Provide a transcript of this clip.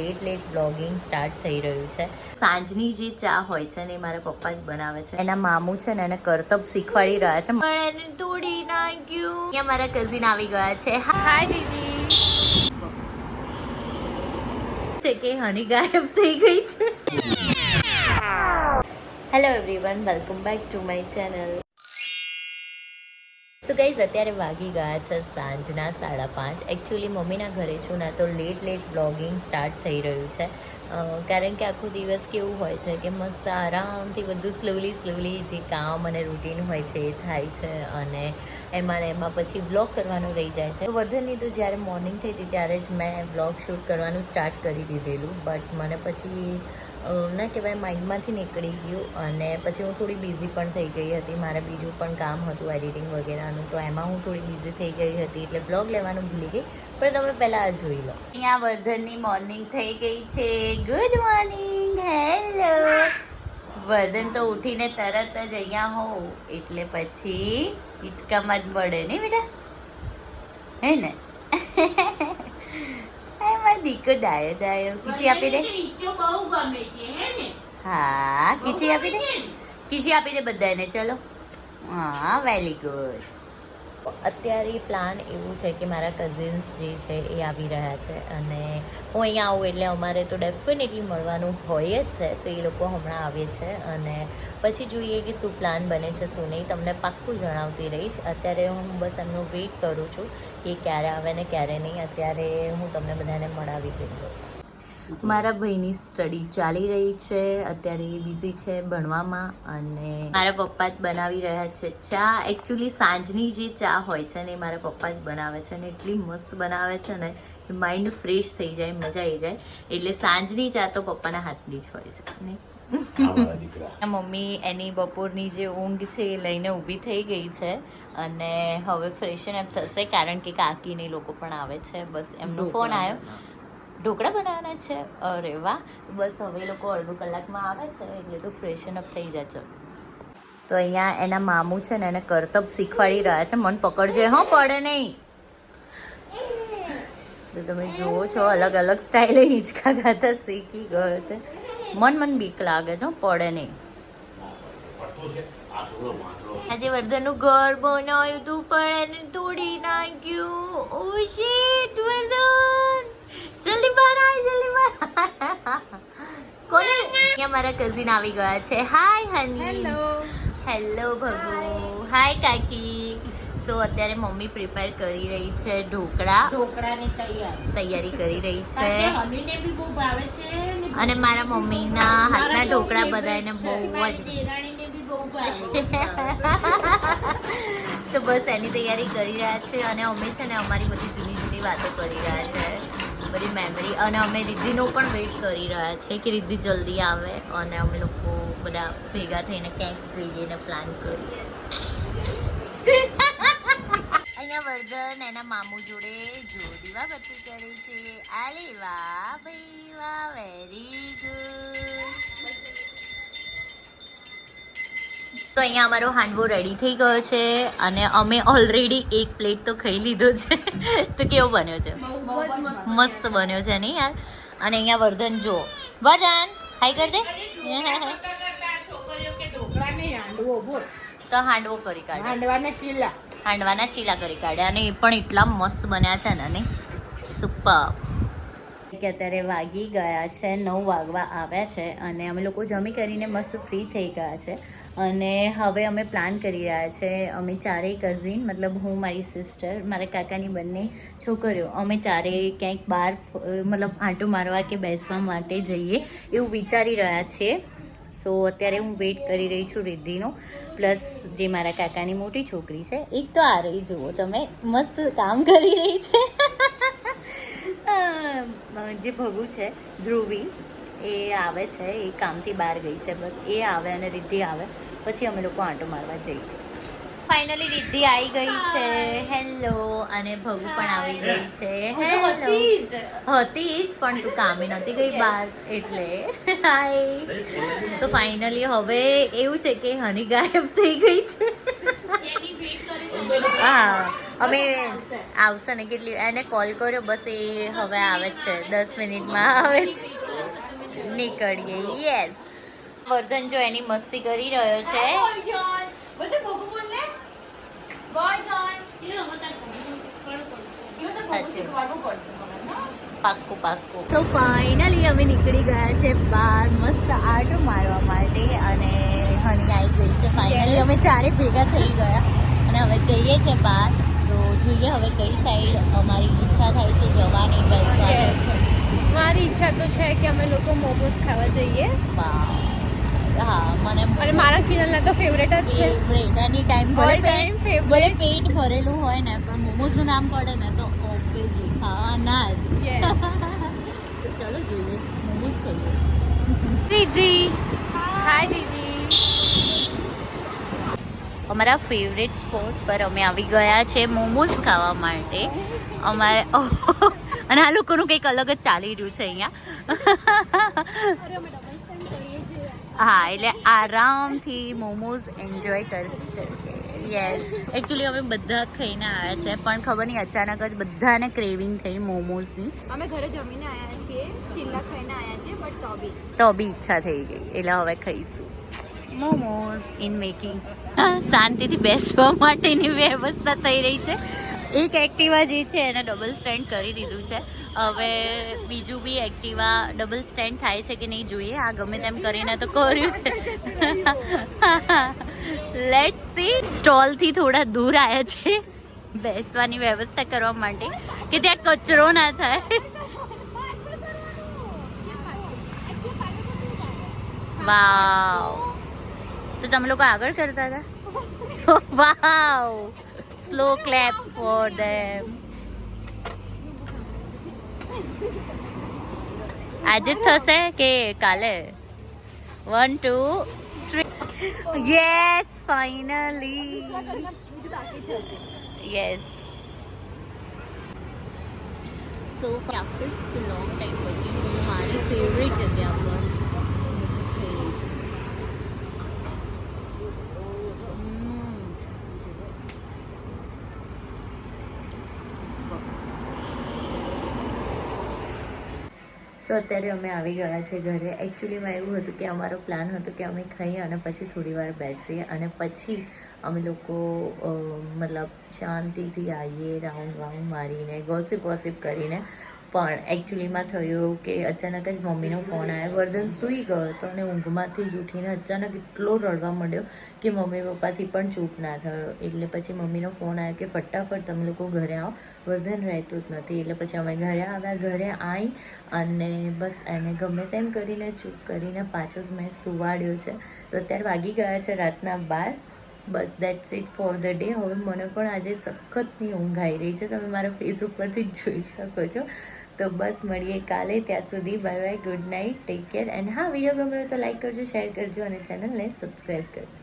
Late late blogging start થઈ રહ્યું છે. સાંજની જે ચા હોય છે ને એ મારા પપ્પા જ બનાવે છે. એના મામું છે ને એને કરતબ શીખવાડી રહ્યા છે. પણ એને તોડી નાખ્યું અહીંયા મારા કઝિન આવી ગયા છે. હાય દીદી. છે કે હની ગાયબ થઈ ગઈ છે. Hello everyone welcome back to my channel so guys અત્યારે વાગી ગયા છે સાંજના સાડા પાંચ. એકચ્યુઅલી મમ્મીના ઘરે છું ના તો લેટ લેટ બ્લોગિંગ સ્ટાર્ટ થઈ રહ્યું છે. કારણ કે આખો દિવસ કેવું હોય છે કે મસ્ત આરામથી બધું સ્લોલી સ્લોલી જે કામ અને રૂટીન હોય છે એ થાય છે અને એમાં એમાં પછી બ્લોગ કરવાનું રહી જાય છે. તો વર્ધનની તો જ્યારે મોર્નિંગ થઈ હતી ત્યારે જ મેં બ્લોગ શૂટ કરવાનું સ્ટાર્ટ કરી દીધેલું. બટ મને પછી ના કહેવાય માઇન્ડમાંથી નીકળી ગયું અને પછી હું થોડી બિઝી પણ થઈ ગઈ હતી. મારે બીજું પણ કામ હતું એડિટિંગ વગેરેનું. તો એમાં હું થોડી બિઝી થઈ ગઈ હતી એટલે બ્લોગ લેવાનું ભૂલી ગઈ. પણ તમે પહેલાં જોઈ લો. અહીંયા વર્ધનની મોર્નિંગ થઈ ગઈ છે. ગુડ મોર્નિંગ હેલો વર્ધન તો ઉઠીને તરત જ અહીંયા હો એટલે પછી હિંચકામાં જ મળે ને બેટા? હે ને? દીકો દાયો દાયો. કિચી આપી દે. બહુ ગમે છે હે હા કિચી આપી દે. કિચી આપી દે બધાને ચલો. હા વેરી ગુડ અત્યારે પ્લાન એવું છે કે મારા કઝિન્સ જે છે એ આવી રહ્યા છે અને હું અહીંયા આવું એટલે અમારે તો ડેફિનેટલી મળવાનું હોય જ છે, તો એ લોકો હમણાં આવે છે અને પછી જોઈએ કે શું પ્લાન બને છે, શું નહીં, તમને પાક્કું જણાવતી રહીશ. અત્યારે હું બસ એમનું વેઇટ કરું છું કે ક્યારે આવે ને ક્યારે નહીં. અત્યારે હું તમને બધાને મળાવી દઉં. મારા ભાઈની સ્ટડી ચાલી રહી છે અત્યારે એ બિઝી છે ભણવામાં અને મારા પપ્પા જ બનાવી રહ્યા છે ચા. એકચ્યુઅલી સાંજની જે ચા હોય છે ને એ મારા પપ્પા જ બનાવે છે ને એટલી મસ્ત બનાવે છે ને માઇન્ડ ફ્રેશ થઈ જાય મજા આવી જાય. એટલે સાંજની ચા તો પપ્પાના હાથની જ હોય છે ને મમ્મી એની બપોરની જે ઊંઘ છે એ લઈને ઊભી થઈ ગઈ છે અને હવે ફ્રેશન અપ થશે કારણ કે કાકીને લોકો પણ આવે છે. બસ એમનો ફોન આવ્યો. ઢોકળા બનાવવાના છે? અરે વાહ. બસ હવે લોકો અડધો કલાકમાં આવે છે, એટલે તો ફ્રેશન અપ થઈ જાય છે તો અહીંયા એના મામું છે ને, એને કરતબ શીખવાડી રહ્યા છે. મન પકડજે, હો, પડે નહીં. તો તમે જુઓ છો, અલગ અલગ સ્ટાઇલે હિંચકા ખાતા શીખી ગયો છે. મન મન બીક લાગે છે પડે નહીં. આજે વર્ધનનું ઘર બનાવ્યું તું, પણ એને તોડી નાખ્યું. ઓ શીટ વર્ધન જલ્દી બહાર આવ જલ્દી બહાર કોને? અહીંયા મારા કઝિન આવી ગયા છે. Hi honey hello hello Bhagu. Hi કાકી. સો અત્યારે મમ્મી પ્રિપેર કરી રહી છે ઢોકળા. ઢોકળાની તૈયારી. તૈયારી કરી રહી છે. હનીને બી બહુ ભાવે છે અને મારા મમ્મીના હાથના ઢોકળા બધાને બહુ જ તો બસ એની તૈયારી કરી રહ્યા છે અને અમે છે ને અમારી બધી જૂની જૂની વાતો કરી રહ્યા છે. બધી મેમરી અને અમે રિદ્ધિનો પણ વેઇટ કરી રહ્યા છે કે રિદ્ધિ જલ્દી આવે અને અમે લોકો બધા ભેગા થઈને ક્યાંક જઈએ ને પ્લાન કરીએ. તો અહીંયા અમારો હાંડવો રેડી થઈ ગયો છે અને અમે ઓલરેડી એક પ્લેટ તો ખાઈ લીધો છે. તો કેવો બન્યો છે? મસ્ત બન્યો છે. નહીં યાર? અને અહીંયા વર્ધન જો વર્ધન હાઈ કર દે. તો હાંડવો કરી કાઢે. હાંડવાના ચીલા. હાંડવાના ચીલા કરી કાઢ્યા અને એ પણ એટલા મસ્ત બન્યા છે ને સુપર કે અત્યારે વાગી ગયા છે, નવ વાગવા આવ્યા છે અને અમે લોકો જમી કરીને મસ્ત ફ્રી થઈ ગયા છે. અને હવે અમે પ્લાન કરી રહ્યા છે, અમે ચારેય કઝિન મતલબ હું, મારી સિસ્ટર મારા કાકાની બંને છોકરીઓ, અમે ચારેય ક્યાંક બહાર, મતલબ આંટો મારવા કે બેસવા માટે જઈએ એવું વિચારી રહ્યા છીએ સો અત્યારે હું વેઇટ કરી રહી છું રિદ્ધિનો પ્લસ જે મારા કાકાની મોટી છોકરી છે, એક તો આ રહી જુઓ, તમે મસ્ત કામ કરી રહી છે. જે ભગુ છે, ધ્રુવી, એ આવે છે, એ કામથી બહાર ગઈ છે, બસ એ આવે અને રિદ્ધિ આવે, પછી અમે લોકો આંટો મારવા જઈએ. ફાઇનલી રિદ્ધિ આવી ગઈ છે. હેલો અને ભગુ પણ આવી ગઈ છે. હતી જ. પણ તું કામે નથી ગઈ બહાર એટલે. હાય તો ફાઇનલી હવે એવું છે કે હની ગાયબ થઈ ગઈ છે. હા. અમે આવશે. ને કેટલી એને કોલ કર્યો બસ એ હવે આવે જ છે દસ મિનિટમાં આવે છે. નીકળીએ. યસ વર્ધન જો એની મસ્તી કરી રહ્યો છે. સાચું. પાક્કું પાક્કું તો ફાઇનલી અમે નીકળી ગયા છે બહાર મસ્ત આટો મારવા માટે અને હની આવી ગઈ છે ફાઇનલી અમે ચારે ભેગા થઈ ગયા અને હવે જઈએ છે બહાર તો જોઈએ હવે કઈ સાઈડ અમારી ઈચ્છા થાય છે જવાની બસ મારી ઈચ્છા તો છે કે અમે લોકો મોમોઝ ખાવા જઈએ. વાવ. હા મને અને મારા કિરણના તો ફેવરેટ જ છે. ફેવરેટ એની ટાઈમ ભલે પેટ ભલે પેટ ભરેલું હોય ને પણ મોમોઝનું નામ પડે ને તો ઓબ્વિયસલી ખાવાના જ. તો ચલો જોઈએ મોમોઝ ખાઈએ. દીદી. હાય દીદી. અમારા ફેવરેટ સ્પોટ પર અમે આવી ગયા છે મોમોઝ ખાવા માટે. અમારે અને આ લોકોનું કંઈક અલગ જ ચાલી રહ્યું છે અહીંયા. હા એટલે આરામથી મોમોઝ એન્જોય કરશે. યસ એકચ્યુઅલી અમે બધા ખાઈને આવ્યા છે પણ ખબર નહીં અચાનક જ બધાને ક્રેવિંગ થઈ મોમોઝની. અમે ઘરે જમીને આવ્યા છીએ ચિલ્લા ખાઈને આવ્યા છીએ બટ તો બી. તો બી ઈચ્છા થઈ ગઈ. એટલે હવે ખાઈશું. મોમોઝ ઇન મેકિંગ શાંતિથી બેસવા માટેની વ્યવસ્થા થઈ રહી છે. એક એક્ટિવા જે છે એને ડબલ સ્ટેન્ડ કરી દીધું છે. હવે બીજું બી એક્ટિવા ડબલ સ્ટેન્ડ થાય છે કે નહીં જોઈએ. આ ગમે તેમ કરીને તો કર્યું છે. લેટ સી સ્ટોલથી થોડા દૂર આવ્યા છે બેસવાની વ્યવસ્થા કરવા માટે કે ત્યાં કચરો ના થાય. વાવ તો તમે લોકો આગળ કરતા હતા? Wow slow clap for them આજે જ થશે કે કાલે one two three yes finally yes so after such long time પછી હું મારી ફેવરેટ જગ્યા પર મોમોઝ ખાઈ રહી છું હમ. સો અત્યારે અમે આવી ગયા છે ઘરે. એકચ્યુઅલીમાં એવું હતું કે અમારો પ્લાન હતો કે અમે ખાઈએ અને પછી થોડી વાર બેસીએ અને પછી અમે લોકો મતલબ શાંતિથી આવીએ રાઉન્ડ રાઉન્ડ મારીને ગોસિપ વોસિપ કરીને પણ એકચ્યુઅલીમાં થયું કે અચાનક જ મમ્મીનો ફોન આવ્યો. વર્ધન સૂઈ ગયો હતો અને ઊંઘમાંથી જ ઉઠીને અચાનક એટલો રડવા માંડ્યો કે મમ્મી પપ્પાથી પણ ચૂપ ના થયો. એટલે પછી મમ્મીનો ફોન આવ્યો કે ફટાફટ તમે લોકો ઘરે આવો. વર્ધન રહેતું જ નથી. એટલે પછી અમે ઘરે આવ્યા, ઘરે આવી અને બસ એને ગમે તેમ કરીને ચૂપ કરીને પાછો જ મેં સુવાડ્યો છે. તો અત્યારે વાગી ગયા છે રાતના બાર. બસ that's it for the day હવે મને પણ આજે સખતની ઊંઘ આવી રહી છે. તમે મારા ફેસ ઉપરથી જ જોઈ શકો છો. તો બસ મળીએ કાલે, ત્યાં સુધી bye bye good night take care and હા વીડિયો ગમ્યો તો લાઈક કરજો શેર કરજો, અને ચેનલને સબસ્ક્રાઈબ કરજો.